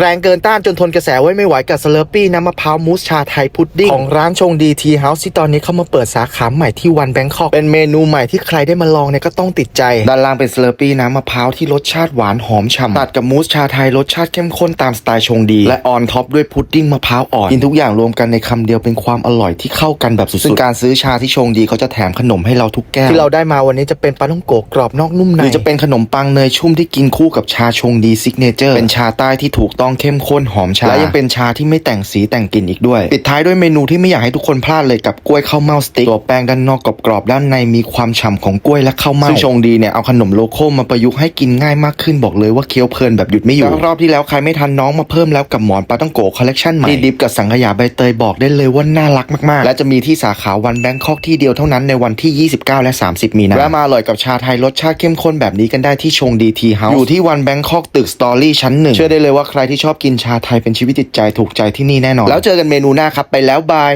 แรงเกินต้านจนทนกระแสไว้ไม่ไหวกับสเลอร์ปี้น้ำมะพร้าวมูสชาไทยพุดดิ้งของร้านชงดีทีเฮาส์ที่ตอนนี้เข้ามาเปิดสาขาใหม่ที่วันแบงคอกเป็นเมนูใหม่ที่ใครได้มาลองเนี่ยก็ต้องติดใจ ด้านล่างเป็นสเลอร์ปี้น้ำมะพร้าวที่รสชาติหวานหอมฉ่ำตัดกับมูสชาไทยรสชาติเข้มข้นตามสไตล์ชงดี และออนท็อปด้วยพุดดิ้งมะพร้าวอ่อนกินทุกอย่างรวมกันในคำเดียวเป็นความอร่อยที่เข้ากันแบบสุดๆซึ่งการซื้อชาที่ชงดีเขาจะแถมขนมให้เราทุกแก้วที่เราได้มาวันนี้จะเป็นปลาท่องโกะกรอบนอกนุ่มในหรือจะเป็นขนมปังเนยชุ่มที่กินคู่กับชาชงดีซิกเนเจอร์เป็นชาใต้ที่ถูกต้องเข้มข้นหอมชาและยังเป็นชาที่ไม่แต่งสีแต่งกลิ่นอีกด้วย ปิดท้ายด้วยเมนูที่ไม่อยากให้ทุกคนพลาดเลยกับกล้วยข้าวเม่าสติ๊กตัวแป้งด้านนอกกรอบๆด้านในมีความฉ่ำของกล้วยและข้าวเม่าซึ่งชงดีเนี่ยเอาขนมโลโก้มาประยุกต์ให้กินง่ายมากขึ้นบอกเลยว่าเคี้ยวเพลินแบบหยุดไม่อยู่รอบที่แล้วใครไม่ทันน้องมาเพิ่มแล้วกับหมอนปลาต้องโกคอลเลกชันใหม่ที่ดิฟกับสังขยาใบเตยบอกได้เลยว่าน่ารักมากๆ และจะมีที่สาขาวันแบงคอกที่เดียวเท่านั้นในวันที่ 29 และ 30 มีนาแวะมาอร่อยกับชาไทยรสชาติเข้มข้นแบบนี้กันได้ที่ชงดีทีเฮาส์อยู่ที่วันแบงคอกตึกสตอรี่ชั้นหนึ่งเชื่อได้เลยว่าใครที่ชอบกินชาไทยเป็นชีวิตจิตใจถูกใจที่นี่แน่นอน แล้วเจอกันเมนูหน้าครับไปแล้วบาย